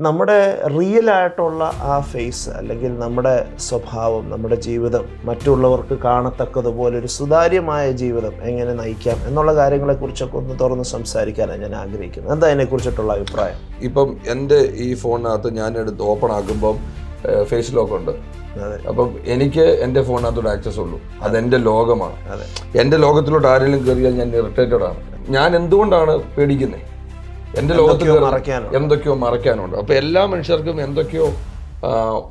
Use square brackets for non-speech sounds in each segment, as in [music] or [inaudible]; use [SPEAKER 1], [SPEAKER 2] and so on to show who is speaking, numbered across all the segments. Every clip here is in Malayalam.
[SPEAKER 1] നമ്മുടെ റിയൽ ആയിട്ടുള്ള ആ ഫേസ് അല്ലെങ്കിൽ നമ്മുടെ സ്വഭാവം നമ്മുടെ ജീവിതം മറ്റുള്ളവർക്ക് കാണത്തക്കതുപോലെ ഒരു സുതാര്യമായ ജീവിതം എങ്ങനെ നയിക്കാം എന്നുള്ള കാര്യങ്ങളെക്കുറിച്ചൊക്കെ ഒന്ന് തുറന്ന് സംസാരിക്കാനാണ് ഞാൻ ആഗ്രഹിക്കുന്നത്. എന്താ അതിനെക്കുറിച്ചിട്ടുള്ള അഭിപ്രായം?
[SPEAKER 2] ഇപ്പം എന്റെ ഈ ഫോണിനകത്ത് ഞാൻ എടുത്ത് ഓപ്പൺ ആക്കുമ്പം ഫേസ് ലോക്ക് ഉണ്ട്.
[SPEAKER 1] അതെ.
[SPEAKER 2] അപ്പം എനിക്ക് എന്റെ ഫോണിനകത്തോട് ആക്സസ് ഉള്ളൂ. അതെന്റെ ലോകമാണ്.
[SPEAKER 1] അതെ.
[SPEAKER 2] എന്റെ ലോകത്തിലോട്ട് ആരെങ്കിലും കയറിയാൽ ഞാൻ ഇറിറ്റേറ്റഡ് ആണ്. ഞാൻ എന്തുകൊണ്ടാണ് പേടിക്കുന്നത് എന്റെ ലോകത്തിൽ
[SPEAKER 1] എന്തൊക്കെയോ മറയ്ക്കാനുണ്ട്.
[SPEAKER 2] അപ്പോൾ എല്ലാ മനുഷ്യർക്കും എന്തൊക്കെയോ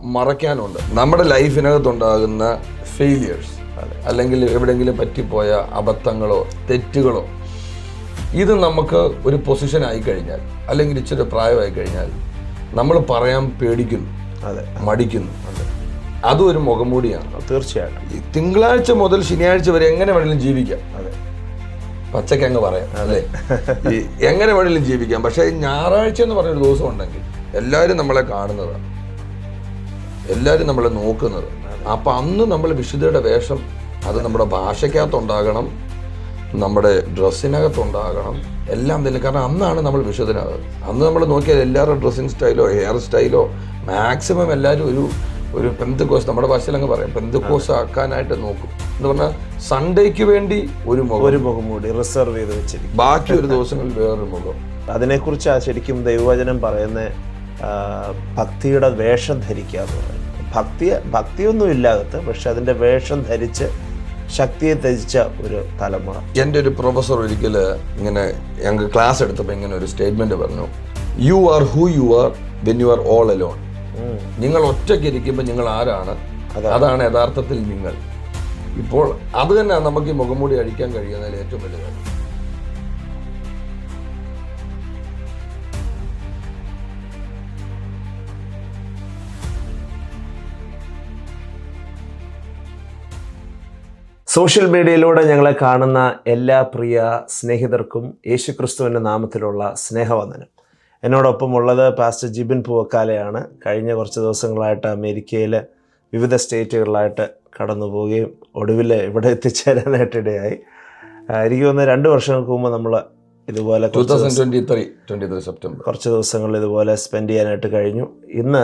[SPEAKER 2] മറയ്ക്കാനുണ്ട്. നമ്മുടെ ലൈഫിനകത്തുണ്ടാകുന്ന ഫെയിലിയേഴ്സ് അല്ലെങ്കിൽ എവിടെയെങ്കിലും പറ്റിപ്പോയ അബദ്ധങ്ങളോ തെറ്റുകളോ ഇത് നമുക്ക് ഒരു പൊസിഷൻ ആയി കഴിഞ്ഞാൽ അല്ലെങ്കിൽ ഇച്ചിരി പ്രായമായി കഴിഞ്ഞാൽ നമ്മൾ പറയാൻ പേടിക്കുന്നു
[SPEAKER 1] അതെ.
[SPEAKER 2] മടിക്കുന്നു. അതും. ഒരു മുഖംമൂടിയാണ്.
[SPEAKER 1] തീർച്ചയായിട്ടും.
[SPEAKER 2] തിങ്കളാഴ്ച മുതൽ ശനിയാഴ്ച വരെ എങ്ങനെ വേണമെങ്കിലും ജീവിക്കാം.
[SPEAKER 1] അതെ.
[SPEAKER 2] പച്ചയ്ക്ക് അങ്ങ് പറയാം അല്ലേ? ഈ എങ്ങനെ വേണമെങ്കിലും ജീവിക്കാം. പക്ഷേ ഞായറാഴ്ച എന്ന് പറഞ്ഞൊരു ദിവസം ഉണ്ടെങ്കിൽ എല്ലാവരും നമ്മളെ കാണുന്നതാണ് എല്ലാവരും നമ്മളെ നോക്കുന്നത്. അപ്പം അന്ന് നമ്മൾ വിശുദ്ധയുടെ വേഷം അത് നമ്മുടെ ഭാഷയ്ക്കകത്തുണ്ടാകണം നമ്മുടെ ഡ്രസ്സിനകത്തുണ്ടാകണം എല്ലാം തന്നെ. കാരണം അന്നാണ് നമ്മൾ വിശുദ്ധനാകുന്നത് അന്ന് നമ്മൾ നോക്കിയാൽ എല്ലാവരുടെ ഡ്രസ്സിങ് സ്റ്റൈലോ ഹെയർ സ്റ്റൈലോ മാക്സിമം എല്ലാവരും ഒരു ഒരു പെന്തക്കോസ് നമ്മുടെ ഭാഷയിൽ അങ്ങ് പറയാം പെന്തക്കോസ് ആക്കാനായിട്ട് നോക്കും. എന്ന് പറഞ്ഞാൽ സൺഡേക്ക് വേണ്ടി ഒരു മുഖം.
[SPEAKER 1] ഒരു മുഖംമൂടി റിസർവ് ചെയ്ത് വെച്ചിരിക്കും.
[SPEAKER 2] ബാക്കി ഒരു ദിവസങ്ങളിൽ വേറൊരു മുഖം.
[SPEAKER 1] അതിനെക്കുറിച്ച് ശരിക്കും ദൈവവചനം പറയുന്ന ഭക്തിയുടെ വേഷം ധരിക്കുക എന്ന് പറയും. ഭക്തി ഭക്തിയൊന്നും ഇല്ലാകത്ത് പക്ഷെ അതിന്റെ വേഷം ധരിച്ച് ശക്തിയെ ത്യജിച്ച ഒരു തലമുറ.
[SPEAKER 2] എന്റെ ഒരു പ്രൊഫസർ ഒരിക്കൽ ഇങ്ങനെ ഞങ്ങൾക്ക് ക്ലാസ് എടുത്തപ്പോൾ ഇങ്ങനെ ഒരു സ്റ്റേറ്റ്മെന്റ് പറഞ്ഞു. You are who you are when you are all alone. നിങ്ങൾ ഒറ്റയ്ക്ക് ഇരിക്കുമ്പോൾ നിങ്ങൾ ആരാണ്? അതാണ്. യഥാർത്ഥത്തിൽ നിങ്ങൾ. ഇപ്പോൾ അത് തന്നെ നമുക്ക് ഈ മുഖംമൂടി അഴിക്കാൻ കഴിയുന്നതിൽ ഏറ്റവും വലിയ കാര്യം.
[SPEAKER 1] സോഷ്യൽ മീഡിയയിലൂടെ ഞങ്ങളെ കാണുന്ന എല്ലാ പ്രിയ സ്നേഹിതർക്കും യേശുക്രിസ്തുവിന്റെ നാമത്തിലുള്ള സ്നേഹവന്ദനം. എന്നോടൊപ്പം ഉള്ളത് പാസ്റ്റർ ജിബിൻ പൂവക്കാലയാണ്. കഴിഞ്ഞ കുറച്ച് ദിവസങ്ങളായിട്ട് അമേരിക്കയിൽ വിവിധ സ്റ്റേറ്റുകളിലായിട്ട് കടന്നു പോവുകയും ഒടുവിൽ ഇവിടെ എത്തിച്ചേരാനായിട്ട് ഇടയായി ആ, എനിക്ക് തോന്നുന്നു രണ്ട് വർഷങ്ങൾക്ക് മുമ്പ് നമ്മൾ ഇതുപോലെ
[SPEAKER 2] സെപ്റ്റംബർ
[SPEAKER 1] കുറച്ച് ദിവസങ്ങൾ ഇതുപോലെ സ്പെൻഡ് ചെയ്യാനായിട്ട് കഴിഞ്ഞു. ഇന്ന്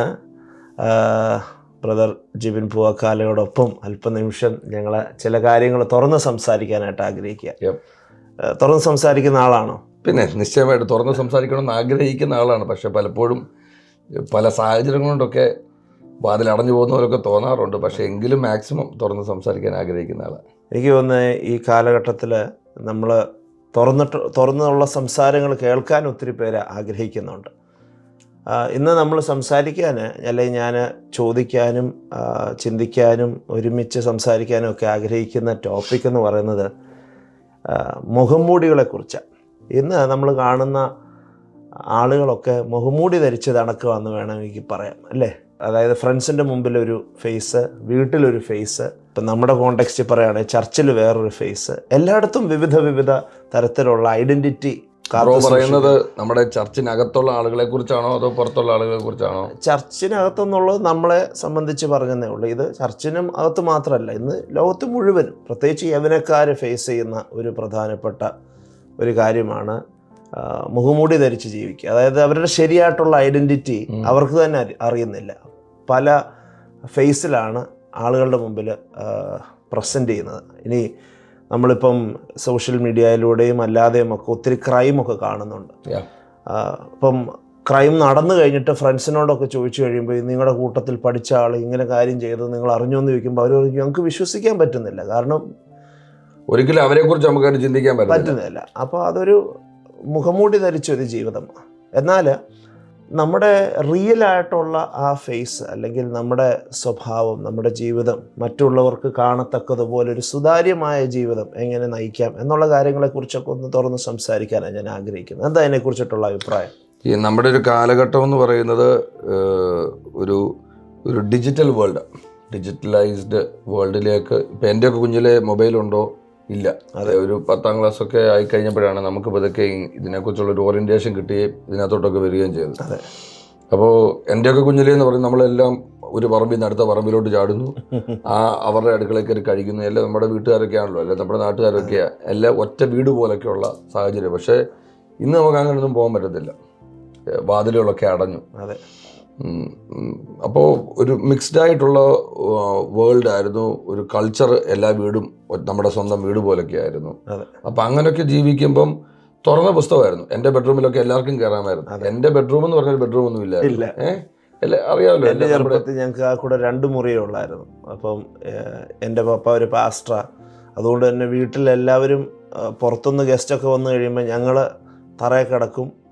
[SPEAKER 1] ബ്രദർ ജിബിൻ പൂവക്കാലയോടൊപ്പം അല്പനിമിഷം ഞങ്ങളെ ചില കാര്യങ്ങൾ തുറന്ന് സംസാരിക്കാനായിട്ട് ആഗ്രഹിക്കുക. തുറന്ന് സംസാരിക്കുന്ന ആളാണോ?
[SPEAKER 2] പിന്നെ നിശ്ചയമായിട്ട് തുറന്ന് സംസാരിക്കണമെന്ന് ആഗ്രഹിക്കുന്ന ആളാണ്. പക്ഷേ പലപ്പോഴും പല സാഹചര്യങ്ങൾ കൊണ്ടൊക്കെ വാതിൽ അടഞ്ഞു പോകുന്നവരൊക്കെ തോന്നാറുണ്ട്. പക്ഷേ എങ്കിലും മാക്സിമം തുറന്ന് സംസാരിക്കാൻ ആഗ്രഹിക്കുന്ന ആളാണ്
[SPEAKER 1] എനിക്ക് തോന്നുന്നത് ഈ കാലഘട്ടത്തിൽ നമ്മൾ തുറന്നിട്ട് തുറന്നുള്ള സംസാരങ്ങൾ കേൾക്കാൻ ഒത്തിരി പേര് ആഗ്രഹിക്കുന്നുണ്ട്. ഇന്ന് നമ്മൾ സംസാരിക്കാൻ അല്ലെങ്കിൽ ഞാൻ ചോദിക്കാനും ചിന്തിക്കാനും ഒരുമിച്ച് സംസാരിക്കാനും ഒക്കെ ആഗ്രഹിക്കുന്ന ടോപ്പിക് എന്ന് പറയുന്നത് മുഖംമൂടികളെക്കുറിച്ചാണ്. ഇന്ന് നമ്മൾ കാണുന്ന ആളുകളൊക്കെ മുഖംമൂടി ധരിച്ച് വേണം എനിക്ക് പറയാം അല്ലേ? അതായത് ഫ്രണ്ട്സിന്റെ മുമ്പിൽ ഒരു ഫേസ് വീട്ടിലൊരു ഫേസ് ഇപ്പം നമ്മുടെ കോണ്ടെക്സ്റ്റ് പറയുകയാണെങ്കിൽ ചർച്ചിൽ വേറൊരു ഫേസ് എല്ലായിടത്തും വിവിധ വിവിധ തരത്തിലുള്ള
[SPEAKER 2] ഐഡന്റിറ്റി പറയുന്നത് നമ്മുടെ ചർച്ചിനകത്തുള്ള ആളുകളെ കുറിച്ചാണോ അതോ പുറത്തുള്ള ആളുകളെ കുറിച്ചാണോ?
[SPEAKER 1] ചർച്ചിനകത്തെന്നുള്ളത് നമ്മളെ സംബന്ധിച്ച് പറഞ്ഞതേ ഉള്ളൂ. ഇത് ചർച്ചിനും അകത്ത് മാത്രമല്ല ഇന്ന് ലോകത്ത് മുഴുവൻ പ്രത്യേകിച്ച് യവനക്കാർ ഫേസ് ചെയ്യുന്ന ഒരു പ്രധാനപ്പെട്ട ഒരു കാര്യമാണ് മുഖമൂടി ധരിച്ച് ജീവിക്കുക. അതായത് അവരുടെ ശരിയായിട്ടുള്ള ഐഡന്റിറ്റി അവർക്ക് തന്നെ അറിയുന്നില്ല. പല ഫേസിലാണ് ആളുകളുടെ മുമ്പിൽ പ്രസന്റ് ചെയ്യുന്നത്. ഇനി നമ്മളിപ്പം സോഷ്യൽ മീഡിയയിലൂടെയും അല്ലാതെയും ഒക്കെ ഒത്തിരി ക്രൈമൊക്കെ കാണുന്നുണ്ട്. അപ്പം ഇപ്പം ക്രൈം നടന്നു കഴിഞ്ഞിട്ട് ഫ്രണ്ട്സിനോടൊക്കെ ചോദിച്ചു കഴിയുമ്പോൾ നിങ്ങളുടെ കൂട്ടത്തിൽ പഠിച്ച ആൾ ഇങ്ങനെ കാര്യം ചെയ്തത് നിങ്ങൾ അറിഞ്ഞോ എന്ന് ചോദിക്കുമ്പോൾ അവർ ഞങ്ങൾക്ക് വിശ്വസിക്കാൻ പറ്റുന്നില്ല. കാരണം
[SPEAKER 2] ഒരിക്കലും അവരെ കുറിച്ച് നമുക്ക് ചിന്തിക്കാൻ
[SPEAKER 1] പറ്റുന്നില്ല. അപ്പോൾ അതൊരു മുഖംമൂടി ധരിച്ചൊരു ജീവിതം. എന്നാൽ നമ്മുടെ റിയൽ ആയിട്ടുള്ള ആ ഫേസ് അല്ലെങ്കിൽ നമ്മുടെ സ്വഭാവം നമ്മുടെ ജീവിതം മറ്റുള്ളവർക്ക് കാണത്തക്കതുപോലെ ഒരു സുതാര്യമായ ജീവിതം എങ്ങനെ നയിക്കാം എന്നുള്ള കാര്യങ്ങളെക്കുറിച്ചൊക്കെ ഒന്ന് തുറന്ന് സംസാരിക്കാനാണ് ഞാൻ ആഗ്രഹിക്കുന്നത്. എന്താ അതിനെക്കുറിച്ചിട്ടുള്ള അഭിപ്രായം?
[SPEAKER 2] ഈ നമ്മുടെ ഒരു കാലഘട്ടം എന്ന് പറയുന്നത് ഒരു ഒരു ഡിജിറ്റൽ വേൾഡ് ഡിജിറ്റലൈസ്ഡ് വേൾഡിലേക്ക് ഇപ്പം എന്റെയൊക്കെ കുഞ്ഞിലെ മൊബൈലുണ്ടോ ഇല്ല. അതെ. ഒരു പത്താം ക്ലാസ് ഒക്കെ ആയി കഴിഞ്ഞപ്പോഴാണ് നമുക്ക് പതുക്കെ ഇതിനെക്കുറിച്ചുള്ള ഒരു ഓറിയന്റേഷൻ കിട്ടുകയും ഇതിനകത്തോട്ടൊക്കെ വരികയും ചെയ്തത്.
[SPEAKER 1] അതെ.
[SPEAKER 2] അപ്പോൾ എന്റെയൊക്കെ കുഞ്ഞിലേ എന്ന് പറയുന്നത് നമ്മളെല്ലാം ഒരു പറമ്പിൽ നിന്ന് അടുത്ത പറമ്പിലോട്ട് ചാടുന്നു. [laughs] ആ അവരുടെ അടുക്കളയിൽ കയറി കഴിക്കുന്നു. എല്ലാം നമ്മുടെ വീട്ടുകാരൊക്കെ ആണല്ലോ. അല്ലെ? നമ്മുടെ നാട്ടുകാരൊക്കെയാ എല്ലാം ഒറ്റ വീട് പോലൊക്കെയുള്ള സാഹചര്യം. പക്ഷേ ഇന്ന് നമുക്ക് അങ്ങനെ ഒന്നും പോകാൻ പറ്റത്തില്ല. വാതിലുകളൊക്കെ അടഞ്ഞു.
[SPEAKER 1] അതെ.
[SPEAKER 2] അപ്പോൾ ഒരു മിക്സ്ഡ് ആയിട്ടുള്ള വേൾഡ് ആയിരുന്നു. ഒരു കൾച്ചർ എല്ലാ വീടും നമ്മുടെ സ്വന്തം വീട് പോലൊക്കെ ആയിരുന്നു. അപ്പം അങ്ങനെയൊക്കെ ജീവിക്കുമ്പം തുറന്ന പുസ്തകമായിരുന്നു. എന്റെ ബെഡ്റൂമിലൊക്കെ എല്ലാവർക്കും കയറാമായിരുന്നു എന്റെ ബെഡ്റൂം എന്ന് പറഞ്ഞൊരു ബെഡ്റൂം ഒന്നും ഇല്ല. ഏഹ് അറിയാമല്ലോ. എന്റെ
[SPEAKER 1] ചെറുപ്പത്തിൽ ഞങ്ങൾക്ക് ആ കൂടെ രണ്ട് മുറിയേ ഉള്ളായിരുന്നു. അപ്പം എന്റെ പപ്പ ഒരു പാസ്റ്റ അതുകൊണ്ട് തന്നെ വീട്ടിലെല്ലാവരും പുറത്തുനിന്ന് ഗസ്റ്റൊക്കെ വന്നു കഴിയുമ്പോൾ ഞങ്ങൾ തറയെ കിടക്കും.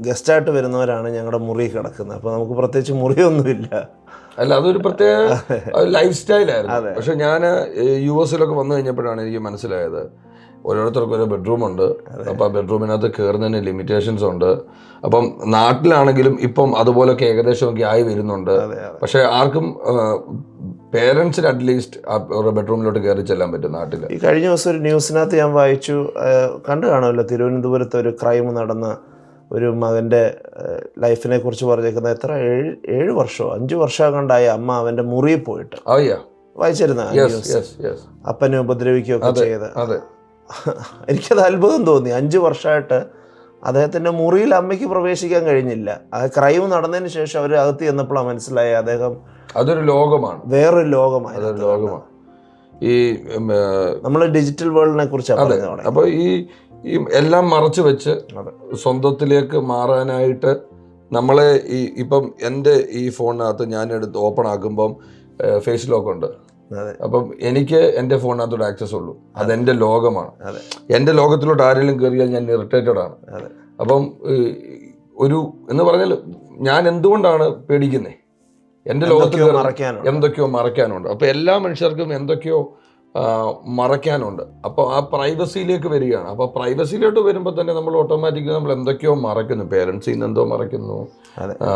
[SPEAKER 1] ഗസ്റ്റായിട്ട് വരുന്നവരാണ് ഞങ്ങളുടെ മുറി കിടക്കുന്നത്. അപ്പോൾ നമുക്ക് പ്രത്യേകിച്ച് മുറിയൊന്നുമില്ല.
[SPEAKER 2] അല്ല അതൊരു പ്രത്യേക ലൈഫ് സ്റ്റൈലായിരുന്നു. പക്ഷെ ഞാൻ യു എസിലൊക്കെ വന്നു കഴിഞ്ഞപ്പോഴാണ് എനിക്ക് മനസ്സിലായത്. ഓരോരുത്തർക്കും ഓരോ ബെഡ്റൂം ഉണ്ട്. അപ്പം ആ ബെഡ്റൂമിനകത്ത് കയറുന്നതിന് ലിമിറ്റേഷൻസ് ഉണ്ട്. അപ്പം നാട്ടിലാണെങ്കിലും ഇപ്പം അതുപോലൊക്കെ ഏകദേശമൊക്കെ ആയി വരുന്നുണ്ട്. പക്ഷേ ആർക്കും പേരൻസിന് അറ്റ്ലീസ്റ്റ് അവരുടെ ബെഡ്റൂമിലോട്ട് കയറി ചെല്ലാൻ പറ്റും നാട്ടിൽ
[SPEAKER 1] ഈ കഴിഞ്ഞ ദിവസം ഒരു ന്യൂസിനകത്ത് ഞാൻ വായിച്ചു. കണ്ടു കാണുമല്ലോ തിരുവനന്തപുരത്ത് ഒരു ക്രൈം നടന്ന ഒരു മകന്റെ ലൈഫിനെ കുറിച്ച് പറഞ്ഞേക്കുന്നത് എത്ര? ഏഴ് ഏഴ് വർഷമോ? അഞ്ച് വർഷം കണ്ടായി അമ്മ അവന്റെ മുറിയിൽ പോയിട്ട്
[SPEAKER 2] അയ്യാ
[SPEAKER 1] വായിച്ചിരുന്ന അപ്പനെ ഉപദ്രവിക്കുകയൊക്കെ ചെയ്ത്. [laughs] എനിക്കത് അത്ഭുതം തോന്നി. അഞ്ച് വർഷമായിട്ട് അദ്ദേഹത്തിന്റെ മുറിയിൽ അമ്മയ്ക്ക് പ്രവേശിക്കാൻ കഴിഞ്ഞില്ല. ആ ക്രൈം നടന്നതിന് ശേഷം അവർ അകത്ത് ചെന്നപ്പോഴാണ് മനസ്സിലായി അദ്ദേഹം
[SPEAKER 2] അതൊരു ലോകമാണ്.
[SPEAKER 1] വേറൊരു ലോകമാണ്
[SPEAKER 2] അതൊരു ലോകമാണ്. ഈ
[SPEAKER 1] നമ്മൾ ഡിജിറ്റൽ വേൾഡിനെ കുറിച്ച്
[SPEAKER 2] അപ്പോൾ ഈ ഈ എല്ലാം മറച്ചു വെച്ച് സ്വന്തത്തിലേക്ക് മാറാനായിട്ട് നമ്മളെ ഈ ഇപ്പം എന്റെ ഈ ഫോണിനകത്ത് ഞാൻ എടുത്ത് ഓപ്പൺ ആക്കുമ്പം ഫേസ് ലോക്ക് ഉണ്ട്. അപ്പം എനിക്ക് എന്റെ ഫോണിനകത്തോട് ആക്സസ് ഉള്ളൂ. അതെന്റെ ലോകമാണ്. എന്റെ ലോകത്തിലോട്ട് ആരെങ്കിലും കയറിയാൽ ഞാൻ ഇറിറ്റേറ്റഡ് ആണ്. അപ്പം ഒരു എന്ന് പറഞ്ഞാൽ ഞാൻ എന്തുകൊണ്ടാണ് പേടിക്കുന്നത് എന്റെ ലോകത്തിൽ
[SPEAKER 1] എന്തൊക്കെയോ മറയ്ക്കാനുണ്ട്.
[SPEAKER 2] അപ്പോൾ എല്ലാ മനുഷ്യർക്കും എന്തൊക്കെയോ മറയ്ക്കാനുണ്ട്. അപ്പോൾ ആ പ്രൈവസിയിലേക്ക് വരികയാണ്. അപ്പോൾ പ്രൈവസിയിലോട്ട് വരുമ്പോൾ തന്നെ നമ്മൾ ഓട്ടോമാറ്റിക്കലി നമ്മൾ എന്തൊക്കെയോ മറയ്ക്കുന്നു. പേരൻസിൽ നിന്ന് എന്തോ മറയ്ക്കുന്നു.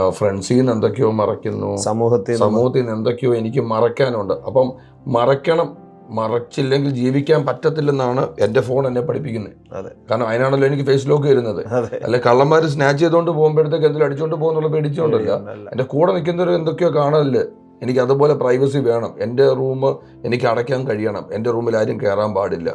[SPEAKER 2] ഫ്രണ്ട്സിൽ നിന്ന് എന്തൊക്കെയോ മറയ്ക്കുന്നു.
[SPEAKER 1] സമൂഹത്തിൽ
[SPEAKER 2] സമൂഹത്തിൽ നിന്ന് എന്തൊക്കെയോ എനിക്ക് മറയ്ക്കാനുണ്ട്. അപ്പം മറയ്ക്കണം. മറച്ചില്ലെങ്കിൽ ജീവിക്കാൻ പറ്റത്തില്ലെന്നാണ് എന്റെ ഫോൺ എന്നെ പഠിപ്പിക്കുന്നത്.
[SPEAKER 1] അതെ.
[SPEAKER 2] കാരണം അതിനാണല്ലോ എനിക്ക് ഫേസ് ലോക്ക് വരുന്നത്. അല്ലെ കള്ളന്മാർ സ്നാച്ച് ചെയ്തുകൊണ്ട് പോകുമ്പോഴത്തേക്ക് എന്തെങ്കിലും അടിച്ചുകൊണ്ട് പോകുന്നുള്ള പേടിച്ചുകൊണ്ടല്ല എന്റെ കൂടെ നിൽക്കുന്നവർ എന്തൊക്കെയോ കാണല്ലേ എനിക്ക് അതുപോലെ പ്രൈവസി വേണം. എന്റെ റൂം എനിക്ക് അടയ്ക്കാൻ കഴിയണം. എന്റെ റൂമിൽ ആരും കയറാൻ പാടില്ല.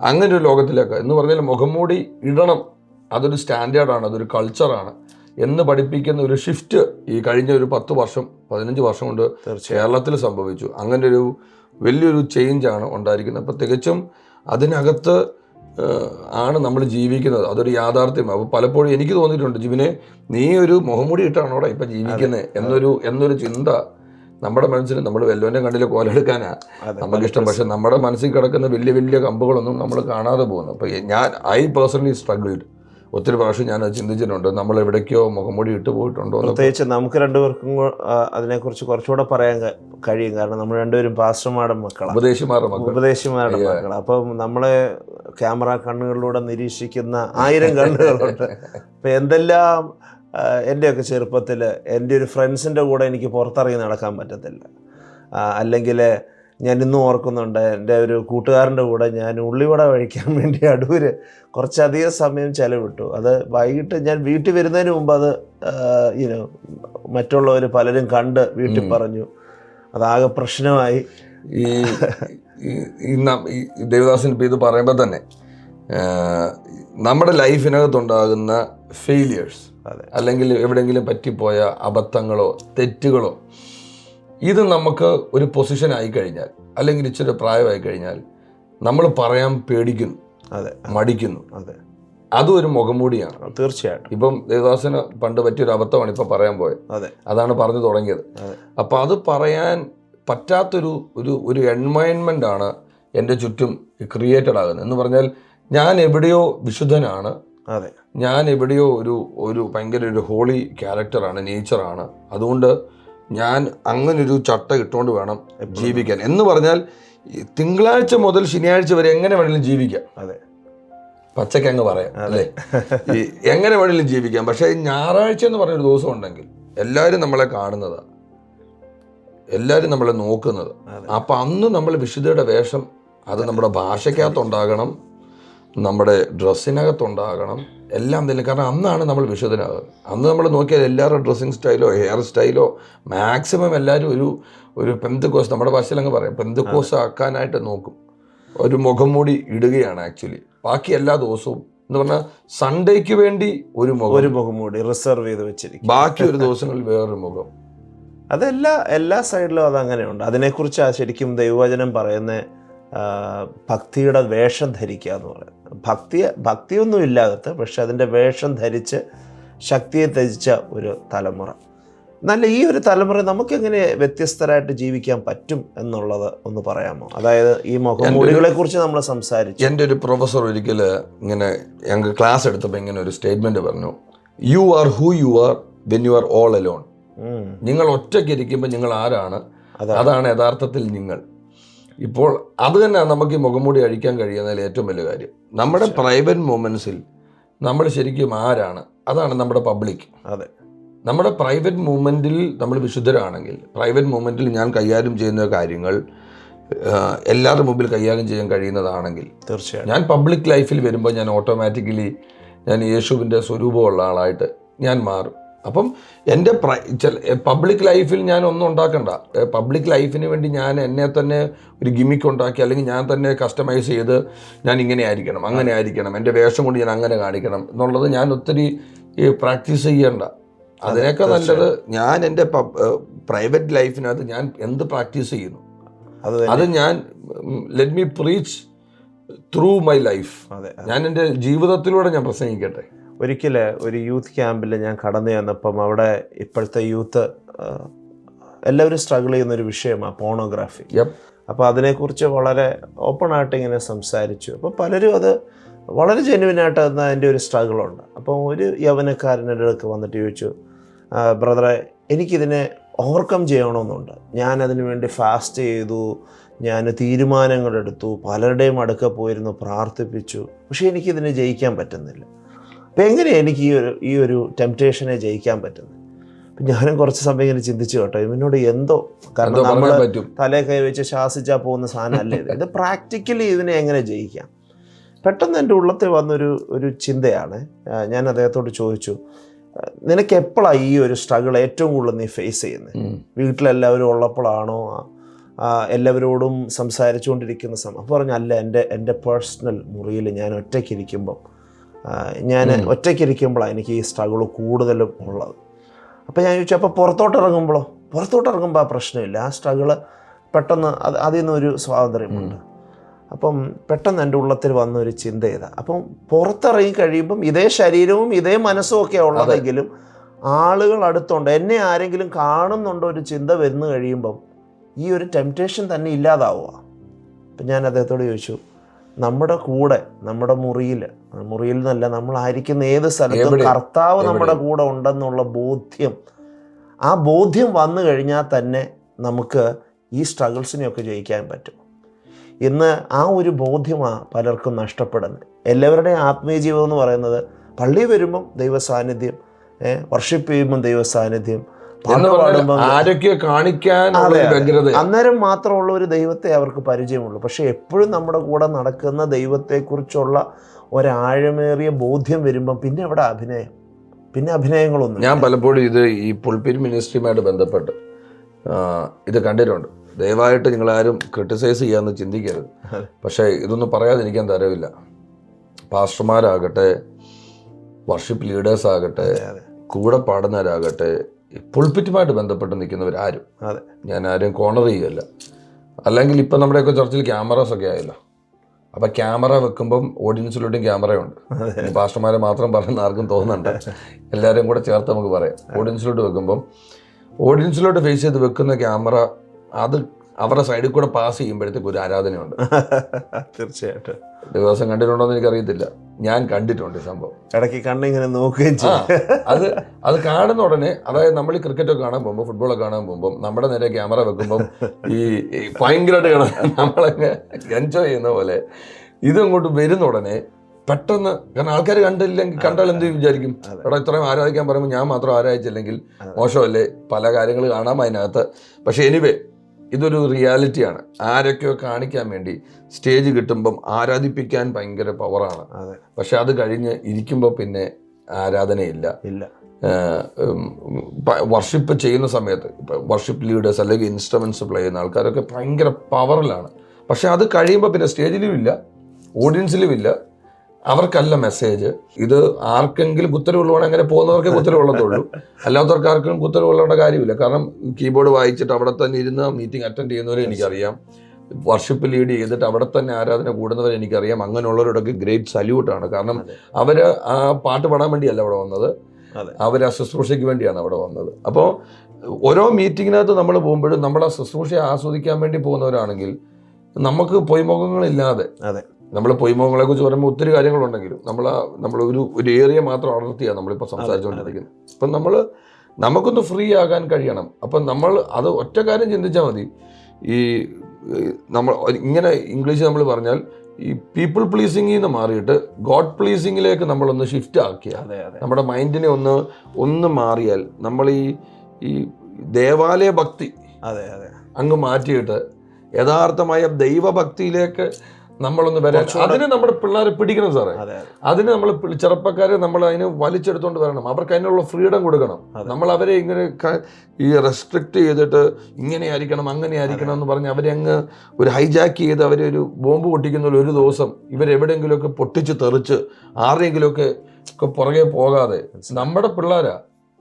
[SPEAKER 2] അങ്ങനെ ഒരു ലോകത്തിലേക്ക്. എന്ന് പറഞ്ഞാൽ മുഖംമൂടി ഇടണം. അതൊരു സ്റ്റാൻഡേർഡാണ് അതൊരു കൾച്ചറാണ് എന്ന് പഠിപ്പിക്കുന്ന ഒരു ഷിഫ്റ്റ് ഈ കഴിഞ്ഞ ഒരു പത്ത് വർഷം പതിനഞ്ച് വർഷം കൊണ്ട് കേരളത്തിൽ സംഭവിച്ചു. അങ്ങനെ ഒരു വലിയൊരു ചേഞ്ചാണ് ഉണ്ടായിരിക്കുന്നത്. അപ്പോൾ തികച്ചും അതിനകത്ത് ആണ് നമ്മൾ ജീവിക്കുന്നത്. അതൊരു യാഥാർത്ഥ്യം അപ്പോൾ പലപ്പോഴും എനിക്ക് തോന്നിയിട്ടുണ്ട് ജിബിനെ നീ ഒരു മുഖംമൂടി ഇട്ടാണോടാ ഇപ്പം ജീവിക്കുന്നത് എന്നൊരു എന്നൊരു ചിന്ത നമ്മുടെ മനസ്സിൽ നമ്മൾ വെല്ലോന്റെ കണ്ണിൽ കോലെടുക്കാനാ?
[SPEAKER 1] അതെ
[SPEAKER 2] നമുക്കിഷ്ടം പക്ഷെ നമ്മുടെ മനസ്സിൽ കിടക്കുന്ന വലിയ വലിയ കമ്പുകളൊന്നും നമ്മൾ കാണാതെ പോകുന്നു. അപ്പോൾ ഞാൻ ഐ പേഴ്സണലി സ്ട്രഗിൾഡ് ഒത്തിരി പ്രാവശ്യം ഞാൻ ചിന്തിച്ചിട്ടുണ്ട്. നമ്മൾ എവിടേക്കോ മുഖംമൂടി ഇട്ട് പോയിട്ടുണ്ടോ
[SPEAKER 1] പ്രത്യേകിച്ച് നമുക്ക് രണ്ടുപേർക്കും അതിനെക്കുറിച്ച് കുറച്ചുകൂടെ പറയാൻ കഴിയും. കാരണം നമ്മൾ രണ്ടുപേരും പാസ്റ്റർമാരുടെ മക്കളാണ്
[SPEAKER 2] ഉപദേശിമാരുടെ മക്കൾ.
[SPEAKER 1] ഉപദേശിമാരുടെ മക്കൾ അപ്പം നമ്മളെ ക്യാമറ കണ്ണുകളിലൂടെ നിരീക്ഷിക്കുന്ന ആയിരം കണ്ണുകളുണ്ട്. അപ്പം എന്തെല്ലാം എന്റെയൊക്കെ ചെറുപ്പത്തിൽ എന്റെ ഒരു ഫ്രണ്ട്സിന്റെ കൂടെ എനിക്ക് പുറത്തിറങ്ങി നടക്കാൻ പറ്റത്തില്ല. അല്ലെങ്കിൽ ഞാൻ ഇന്നും ഓർക്കുന്നുണ്ട് എന്റെ ഒരു കൂട്ടുകാരന്റെ കൂടെ ഞാൻ ഉള്ളിവട കഴിക്കാൻ വേണ്ടി അടൂര് കുറച്ചധികം സമയം ചിലവിട്ടു. അത് വൈകിട്ട് ഞാൻ വീട്ടിൽ വരുന്നതിന് മുമ്പ് അത് ഇനോ മറ്റുള്ളവർ പലരും കണ്ട് വീട്ടിൽ. പറഞ്ഞു. അതാകെ പ്രശ്നമായി.
[SPEAKER 2] ഈ ഈ ദേവദാസൻ ഇപ്പം ഇത് പറയുമ്പോൾ തന്നെ നമ്മുടെ ലൈഫിനകത്തുണ്ടാകുന്ന ഫെയിലിയേഴ്സ്
[SPEAKER 1] അതെ.
[SPEAKER 2] അല്ലെങ്കിൽ എവിടെയെങ്കിലും പറ്റിപ്പോയ അബദ്ധങ്ങളോ തെറ്റുകളോ ഇത് നമുക്ക് ഒരു പൊസിഷൻ ആയി കഴിഞ്ഞാൽ അല്ലെങ്കിൽ ഇച്ചിരി പ്രായമായി കഴിഞ്ഞാൽ നമ്മൾ പറയാൻ പേടിക്കുന്നു
[SPEAKER 1] അതെ.
[SPEAKER 2] മടിക്കുന്നു.
[SPEAKER 1] അതെ.
[SPEAKER 2] അതും ഒരു മുഖംമൂടിയാണ്
[SPEAKER 1] തീർച്ചയായിട്ടും.
[SPEAKER 2] ഇപ്പം ദേവദാസന് പണ്ട് പറ്റിയൊരു അബദ്ധമാണ് ഇപ്പം പറയാൻ പോയത്
[SPEAKER 1] അതെ.
[SPEAKER 2] അതാണ് പറഞ്ഞു തുടങ്ങിയത്. അപ്പം അത് പറയാൻ പറ്റാത്തൊരു ഒരു ഒരു എൻവയൺമെന്റ് ആണ് എന്റെ ചുറ്റും ക്രിയേറ്റഡ് ആകുന്നത്. എന്ന് പറഞ്ഞാൽ ഞാൻ എവിടെയോ വിശുദ്ധനാണ്.
[SPEAKER 1] അതെ.
[SPEAKER 2] ഞാൻ എവിടെയോ ഒരു ഒരു ഭയങ്കര ഒരു ഹോളി ക്യാരക്ടറാണ് നേച്ചറാണ് അതുകൊണ്ട് ഞാൻ അങ്ങനൊരു ചട്ട ഇട്ടുകൊണ്ട് വേണം ജീവിക്കാൻ. എന്ന് പറഞ്ഞാൽ തിങ്കളാഴ്ച മുതൽ ശനിയാഴ്ച വരെ എങ്ങനെ വേണമെങ്കിലും ജീവിക്കാം.
[SPEAKER 1] അതെ.
[SPEAKER 2] പച്ചയ്ക്ക് അങ്ങ് പറയാം അല്ലേ? ഈ എങ്ങനെ വേണമെങ്കിലും ജീവിക്കാം. പക്ഷേ ഞായറാഴ്ച എന്ന് പറഞ്ഞൊരു ദിവസം ഉണ്ടെങ്കിൽ എല്ലാവരും നമ്മളെ കാണുന്നതാണ് എല്ലാവരും നമ്മളെ നോക്കുന്നത്. അപ്പം അന്ന് നമ്മൾ വിശുദ്ധയുടെ വേഷം അത് നമ്മുടെ ഭാഷയ്ക്കകത്തുണ്ടാകണം നമ്മുടെ ഡ്രസ്സിനകത്തുണ്ടാകണം എല്ലാം തന്നെ. കാരണം അന്നാണ് നമ്മൾ വിശുദ്ധനാകുന്നത്. അന്ന് നമ്മൾ നോക്കിയാൽ എല്ലാവരുടെ ഡ്രസ്സിങ് സ്റ്റൈലോ ഹെയർ സ്റ്റൈലോ മാക്സിമം എല്ലാവരും ഒരു ഒരു പെന്തുക്കോസ് നമ്മുടെ ഭാഷയിലങ്ങ് പറയാം പെന്തുക്കോസ് ആക്കാനായിട്ട് നോക്കും. ഒരു മുഖം മൂടി ഇടുകയാണ് ആക്ച്വലി. ബാക്കി എല്ലാ ദിവസവും എന്ന് പറഞ്ഞാൽ സൺഡേക്ക് വേണ്ടി ഒരു മുഖം.
[SPEAKER 1] ഒരു മുഖംമൂടി റിസർവ് ചെയ്ത് വെച്ചിരിക്കും.
[SPEAKER 2] ബാക്കി ഒരു ദിവസങ്ങളിൽ വേറൊരു മുഖം.
[SPEAKER 1] അതെല്ലാ എല്ലാ സൈഡിലും അതങ്ങനെയുണ്ട്. അതിനെക്കുറിച്ച് ശരിക്കും ദൈവവചനം പറയുന്ന ഭക്തിയുടെ വേഷം ധരിക്കുക എന്ന് പറയുന്നത്. ഭക്തി ഭക്തിയൊന്നും ഇല്ലാകത്ത് പക്ഷെ അതിന്റെ വേഷം ധരിച്ച് ശക്തിയെ ധരിച്ച ഒരു തലമുറ. നല്ല ഈ ഒരു തലമുറ നമുക്കെങ്ങനെ വ്യത്യസ്തരായിട്ട് ജീവിക്കാൻ പറ്റും എന്നുള്ളത് ഒന്ന് പറയാമോ? അതായത് ഈ മുഖമൂടികളെ കുറിച്ച് നമ്മൾ സംസാരിച്ചു.
[SPEAKER 2] എന്റെ ഒരു പ്രൊഫസർ ഒരിക്കൽ ഇങ്ങനെ ഞങ്ങൾക്ക് ക്ലാസ് എടുത്തപ്പോൾ ഇങ്ങനെ ഒരു സ്റ്റേറ്റ്മെന്റ് പറഞ്ഞു. You are who you are when you are all alone നിങ്ങൾ ഒറ്റയ്ക്ക് ഇരിക്കുമ്പോൾ നിങ്ങൾ ആരാണ്.
[SPEAKER 1] അതാണ്
[SPEAKER 2] യഥാർത്ഥത്തിൽ നിങ്ങൾ. ഇപ്പോൾ അത് തന്നെ നമുക്ക് ഈ മുഖംമൂടി അഴിക്കാൻ കഴിയുന്നതിൽ ഏറ്റവും വലിയ കാര്യം. നമ്മുടെ പ്രൈവറ്റ് മൂമെന്റ്സിൽ നമ്മൾ ശരിക്കും ആരാണ്? അതാണ് നമ്മുടെ പബ്ലിക്
[SPEAKER 1] അതെ.
[SPEAKER 2] നമ്മുടെ പ്രൈവറ്റ് മൂവ്മെന്റിൽ നമ്മൾ വിശുദ്ധരാണെങ്കിൽ പ്രൈവറ്റ് മൂവ്മെന്റിൽ ഞാൻ കൈകാര്യം ചെയ്യുന്ന കാര്യങ്ങൾ എല്ലാവരുടെ മുമ്പിൽ കൈകാര്യം ചെയ്യാൻ കഴിയുന്നതാണെങ്കിൽ
[SPEAKER 1] തീർച്ചയായും
[SPEAKER 2] ഞാൻ പബ്ലിക് ലൈഫിൽ വരുമ്പോൾ ഞാൻ ഓട്ടോമാറ്റിക്കലി ഞാൻ യേശുവിന്റെ സ്വരൂപമുള്ള ആളായിട്ട് ഞാൻ മാറും. അപ്പം എന്റെ പ്രൈ പബ്ലിക് ലൈഫിൽ ഞാൻ ഒന്നും ഉണ്ടാക്കണ്ട. പബ്ലിക് ലൈഫിന് വേണ്ടി ഞാൻ എന്നെ തന്നെ ഒരു ഗിമിക്ക് ഉണ്ടാക്കി അല്ലെങ്കിൽ ഞാൻ തന്നെ കസ്റ്റമൈസ് ചെയ്ത് ഞാൻ ഇങ്ങനെ ആയിരിക്കണം അങ്ങനെ ആയിരിക്കണം എന്റെ വേഷം കൊണ്ട് ഞാൻ അങ്ങനെ കാണിക്കണം എന്നുള്ളത് ഞാൻ ഒത്തിരി പ്രാക്ടീസ് ചെയ്യണ്ട. അതിനേക്കാൾ നല്ലത് ഞാൻ എന്റെ പ്രൈവറ്റ് ലൈഫിനകത്ത് ഞാൻ എന്ത് പ്രാക്ടീസ് ചെയ്യുന്നു?
[SPEAKER 1] അത്
[SPEAKER 2] അത് ഞാൻ let me preach through my life
[SPEAKER 1] അതെ.
[SPEAKER 2] ഞാൻ എന്റെ ജീവിതത്തിലൂടെ ഞാൻ പ്രസംഗിക്കട്ടെ.
[SPEAKER 1] ഒരിക്കൽ ഒരു യൂത്ത് ക്യാമ്പിൽ ഞാൻ കടന്നു ചെന്നപ്പം അവിടെ ഇപ്പോഴത്തെ യൂത്ത് എല്ലാവരും സ്ട്രഗിൾ ചെയ്യുന്ന ഒരു വിഷയമാണ് പോണോഗ്രാഫി അപ്പോൾ അതിനെക്കുറിച്ച് വളരെ ഓപ്പൺ ആയിട്ട് ഇങ്ങനെ സംസാരിച്ചു. അപ്പോൾ പലരും അത് വളരെ ജെന്യുവിനായിട്ട് അന്ന് അതിന്റെ ഒരു സ്ട്രഗിളുണ്ട് അപ്പോൾ ഒരു യൗവനക്കാരൻ എന്റെ അടുക്ക് വന്നിട്ട് ചോദിച്ചു ബ്രദറെ എനിക്കിതിനെ ഓവർകം ചെയ്യണമെന്നുണ്ട്. ഞാൻ അതിനു വേണ്ടി ഫാസ്റ്റ് ചെയ്തു ഞാൻ തീരുമാനങ്ങളെടുത്തു പലരുടെയും അടുക്ക പോയിരുന്നു പ്രാർത്ഥിപ്പിച്ചു പക്ഷേ എനിക്കിതിനെ ജയിക്കാൻ പറ്റുന്നില്ല. അപ്പം എങ്ങനെയാണ് എനിക്ക് ഈ ഒരു ഈ ഒരു ടെംപ്റ്റേഷനെ ജയിക്കാൻ പറ്റുന്നത്? അപ്പം ഞാനും കുറച്ച് സമയം ഇങ്ങനെ ചിന്തിച്ചു കേട്ടോ. ഇവനോട് എന്തോ കാരണം നമ്മൾ തലേ കൈ വെച്ച് ശ്വാസിച്ചാൽ പോകുന്ന സാധനമല്ല ഇത്? ഇത് പ്രാക്ടിക്കലി ഇതിനെ എങ്ങനെ ജയിക്കാം? പെട്ടെന്ന് എന്റെ ഉള്ളത്തിൽ വന്നൊരു ഒരു ചിന്തയാണ്. ഞാൻ അദ്ദേഹത്തോട് ചോദിച്ചു നിനക്ക് എപ്പോഴാണ് ഈ ഒരു സ്ട്രഗിൾ ഏറ്റവും കൂടുതൽ നീ ഫേസ് ചെയ്യുന്നത്. വീട്ടിലെല്ലാവരും ഉള്ളപ്പോഴാണോ? എല്ലാവരോടും സംസാരിച്ചുകൊണ്ടിരിക്കുന്ന സമയം. അപ്പോൾ പറഞ്ഞു അല്ല എന്റെ എന്റെ പേഴ്സണൽ മുറിയിൽ ഞാൻ ഒറ്റയ്ക്കിരിക്കുമ്പം ഞാൻ ഒറ്റയ്ക്കിരിക്കുമ്പോഴാണ് എനിക്ക് ഈ സ്ട്രഗിൾ കൂടുതലും ഉള്ളത്. അപ്പോൾ ഞാൻ ചോദിച്ചു അപ്പോൾ പുറത്തോട്ട് ഇറങ്ങുമ്പോഴോ പുറത്തോട്ട് ഇറങ്ങുമ്പോൾ ആ പ്രശ്നമില്ല. ആ സ്ട്രഗിൾ പെട്ടെന്ന് അത് അതിൽ നിന്നൊരു സ്വാതന്ത്ര്യമുണ്ട്. അപ്പം പെട്ടെന്ന് എന്റെ ഉള്ളത്തിൽ വന്നൊരു ചിന്ത ചെയ്താൽ അപ്പം പുറത്തിറങ്ങി കഴിയുമ്പം ഇതേ ശരീരവും ഇതേ മനസ്സും ഒക്കെ ഉള്ളതെങ്കിലും ആളുകൾ അടുത്തുണ്ട്. എന്നെ ആരെങ്കിലും കാണുന്നുണ്ടോ ഒരു ചിന്ത വരുന്നു കഴിയുമ്പം ഈ ഒരു ടെംപ്റ്റേഷൻ തന്നെ ഇല്ലാതാവുക. അപ്പം ഞാൻ അദ്ദേഹത്തോട് ചോദിച്ചു നമ്മുടെ കൂടെ നമ്മുടെ മുറിയിൽ മുറിയിൽ നിന്നല്ല നമ്മൾ ആയിരിക്കുന്ന ഏത് സ്ഥലത്തും കർത്താവ് നമ്മുടെ കൂടെ ഉണ്ടെന്നുള്ള ബോധ്യം. ആ ബോധ്യം വന്നു കഴിഞ്ഞാൽ തന്നെ നമുക്ക് ഈ സ്ട്രഗിൾസിനെയൊക്കെ ജയിക്കാൻ പറ്റും. ഇന്ന് ആ ഒരു ബോധ്യമാണ് പലർക്കും നഷ്ടപ്പെടുന്നത്. എല്ലാവരുടെയും ആത്മീയ ജീവിതം എന്ന് പറയുന്നത് പള്ളി വരുമ്പം ദൈവസാന്നിധ്യം വർഷിപ്പ് ചെയ്യുമ്പം ദൈവ
[SPEAKER 2] ആരൊക്കെ കാണിക്കാൻ
[SPEAKER 1] അന്നേരം മാത്രമുള്ള ഒരു ദൈവത്തെ അവർക്ക് പരിചയമുള്ളൂ. പക്ഷെ എപ്പോഴും നമ്മുടെ കൂടെ നടക്കുന്ന ദൈവത്തെക്കുറിച്ചുള്ള ഒരാഴമേറിയ ബോധ്യം വരുമ്പം പിന്നെ അവിടെ അഭിനയം? പിന്നെ അഭിനയങ്ങളൊന്നും
[SPEAKER 2] ഞാൻ പലപ്പോഴും ഇത് ഈ പുൾപിറ്റ് മിനിസ്ട്രിയുമായിട്ട് ബന്ധപ്പെട്ട് ഇത് കണ്ടിട്ടുണ്ട്. ദയവായിട്ട് നിങ്ങളാരും ക്രിട്ടിസൈസ് ചെയ്യാമെന്ന് ചിന്തിക്കരുത്. പക്ഷേ ഇതൊന്നും പറയാതെ പറയാതിരിക്കാൻ തരവില്ല. പാസ്റ്റർമാരാകട്ടെ വർഷിപ്പ് ലീഡേഴ്സ് ആകട്ടെ. കൂടെ പാടുന്നവരാകട്ടെ പുൾപിറ്റുമായിട്ട് ബന്ധപ്പെട്ട് നിൽക്കുന്നവരാരും.
[SPEAKER 1] അതെ.
[SPEAKER 2] ഞാൻ ആരും കോണർ ചെയ്യുകയല്ല. അല്ലെങ്കിൽ ഇപ്പം നമ്മുടെയൊക്കെ ചർച്ചിൽ ക്യാമറാസ് ഒക്കെ ആയല്ലോ. അപ്പം ക്യാമറ വെക്കുമ്പം ഓഡിയൻസിലോട്ടും ക്യാമറയുണ്ട്. പാസ്റ്റർമാരെ മാത്രം പറയുന്ന ആർക്കും തോന്നുന്നുണ്ട് എല്ലാവരും കൂടെ ചേർത്ത് നമുക്ക് പറയാം. ഓഡിയൻസിലോട്ട് വെക്കുമ്പം ഓഡിയൻസിലോട്ട് ഫേസ് ചെയ്ത് വെക്കുന്ന ക്യാമറ അത് അവരുടെ സൈഡിൽ കൂടെ പാസ് ചെയ്യുമ്പോഴത്തേക്ക് ഒരു ആരാധനയുണ്ട്. [laughs]
[SPEAKER 1] തീർച്ചയായിട്ടും.
[SPEAKER 2] ദിവസം കണ്ടിട്ടുണ്ടോ എന്ന് എനിക്കറിയത്തില്ല. ഞാൻ കണ്ടിട്ടുണ്ട് ഈ സംഭവം.
[SPEAKER 1] ഇടയ്ക്ക് കണ്ണിങ്ങനെ നോക്കുകയും ചെയ്യാം.
[SPEAKER 2] അത് അത് കാണുന്ന ഉടനെ അതായത് നമ്മൾ ഈ ക്രിക്കറ്റൊക്കെ കാണാൻ പോകുമ്പോൾ ഫുട്ബോളൊക്കെ കാണാൻ പോകുമ്പോൾ നമ്മുടെ നേരെ ക്യാമറ വെക്കുമ്പോൾ ഈ ഭയങ്കരമായിട്ട് കാണാൻ നമ്മളങ്ങ് എൻജോയ് ചെയ്യുന്ന പോലെ ഇതങ്ങോട്ട് വരുന്ന ഉടനെ പെട്ടെന്ന് കാരണം ആൾക്കാർ കണ്ടില്ലെങ്കിൽ കണ്ടാൽ എന്ത് വിചാരിക്കും. എടാ ഇത്രയും ആരാധിക്കാൻ പറയുമ്പോൾ ഞാൻ മാത്രം ആരാധിച്ചില്ലെങ്കിൽ മോശമല്ലേ? പല കാര്യങ്ങൾ കാണാം അതിനകത്ത്. പക്ഷേ എനിവേ ഇതൊരു റിയാലിറ്റിയാണ്. ആരൊക്കെയോ കാണിക്കാൻ വേണ്ടി സ്റ്റേജ് കിട്ടുമ്പം ആരാധിപ്പിക്കാൻ ഭയങ്കര പവറാണ്. പക്ഷെ അത് കഴിഞ്ഞ് ഇരിക്കുമ്പോൾ പിന്നെ ആരാധനയില്ല.
[SPEAKER 1] ഇല്ല.
[SPEAKER 2] വർഷിപ്പ് ചെയ്യുന്ന സമയത്ത് ഇപ്പം വർഷിപ്പ് ലീഡേഴ്സ് അല്ലെങ്കിൽ ഇൻസ്ട്രുമെന്റ്സ് പ്ലേ ചെയ്യുന്ന ആൾക്കാരൊക്കെ ഭയങ്കര പവറിലാണ് പക്ഷെ അത് കഴിയുമ്പോൾ പിന്നെ സ്റ്റേജിലും ഇല്ല ഓഡിയൻസിലും ഇല്ല. അവർക്കല്ല മെസ്സേജ് ഇത് ആർക്കെങ്കിലും കുത്തരവുള്ളവണെങ്കിൽ അങ്ങനെ പോകുന്നവർക്കേ കുത്തരവുള്ളതുള്ളൂ. അല്ലാത്തവർക്ക് ആർക്കും കുത്തരവുള്ളവരുടെ കാര്യമില്ല. കാരണം കീബോർഡ് വായിച്ചിട്ട് അവിടെ തന്നെ ഇരുന്ന് മീറ്റിംഗ് അറ്റൻഡ് ചെയ്യുന്നവരെ എനിക്കറിയാം. വർഷിപ്പ് ലീഡ് ചെയ്തിട്ട് അവിടെ തന്നെ ആരാധന കൂടുന്നവരെ എനിക്കറിയാം. അങ്ങനെയുള്ളവരോടൊക്കെ ഗ്രേറ്റ് സല്യൂട്ടാണ് കാരണം അവർ ആ പാട്ട് പാടാൻ വേണ്ടിയല്ല അവിടെ വന്നത്. അവർ ആ ശുശ്രൂഷയ്ക്ക് വേണ്ടിയാണ് അവിടെ വന്നത്. അപ്പോൾ ഓരോ മീറ്റിങ്ങിനകത്ത് നമ്മൾ പോകുമ്പോഴും നമ്മൾ ആ ശുശ്രൂഷയെ ആസ്വദിക്കാൻ വേണ്ടി പോകുന്നവരാണെങ്കിൽ നമുക്ക് പൊയ്മുഖങ്ങളില്ലാതെ
[SPEAKER 1] അതെ.
[SPEAKER 2] നമ്മൾ പൊയ്മോങ്ങളെ കുറിച്ച് പറയുമ്പോൾ ഒത്തിരി കാര്യങ്ങളുണ്ടെങ്കിലും നമ്മൾ നമ്മൾ ഒരു ഒരു ഏരിയ മാത്രം അടർത്തിയാണ് നമ്മളിപ്പോൾ സംസാരിച്ചുകൊണ്ടിരിക്കുന്നത് അപ്പം നമ്മൾ നമുക്കൊന്ന് ഫ്രീ ആകാൻ കഴിയണം. അപ്പം നമ്മൾ അത് ഒറ്റ കാര്യം ചിന്തിച്ചാൽ മതി. ഈ നമ്മൾ ഇങ്ങനെ ഇംഗ്ലീഷ് നമ്മൾ പറഞ്ഞാൽ ഈ പീപ്പിൾ പ്ലീസിംഗിൽ നിന്ന് മാറിയിട്ട് ഗോഡ് പ്ലീസിങ്ങിലേക്ക് നമ്മളൊന്ന് ഷിഫ്റ്റ് ആക്കിയാൽ
[SPEAKER 1] അതെ
[SPEAKER 2] നമ്മുടെ മൈൻഡിനെ ഒന്ന് ഒന്ന് മാറിയാൽ നമ്മൾ ഈ ഈ ദേവാലയ ഭക്തി
[SPEAKER 1] അതെ അതെ.
[SPEAKER 2] അങ്ങ് മാറ്റിയിട്ട് യഥാർത്ഥമായ ദൈവഭക്തിയിലേക്ക് നമ്മളൊന്ന് വരാൻ അതിന് നമ്മുടെ പിള്ളേരെ പിടിക്കണം സാറേ.
[SPEAKER 1] അതെ
[SPEAKER 2] അതിന് നമ്മൾ ചെറുപ്പക്കാരെ നമ്മൾ അതിന് വലിച്ചെടുത്തോണ്ട് വരണം. അവർക്ക് അതിനുള്ള ഫ്രീഡം കൊടുക്കണം. നമ്മൾ അവരെ ഇങ്ങനെ ഈ റെസ്ട്രിക്ട് ചെയ്തിട്ട് ഇങ്ങനെ ആയിരിക്കണം അങ്ങനെ ആയിരിക്കണം എന്ന് പറഞ്ഞ് അവരെ അങ്ങ് ഒരു ഹൈജാക്ക് ചെയ്ത് അവരെ ഒരു ബോംബ് പൊട്ടിക്കുന്ന ഒരു ദിവസം ഇവരെവിടെയെങ്കിലുമൊക്കെ പൊട്ടിച്ച് തെറിച്ച് ആരുടെയെങ്കിലുമൊക്കെ ഒക്കെ പുറകെ പോകാതെ നമ്മുടെ പിള്ളേരാ.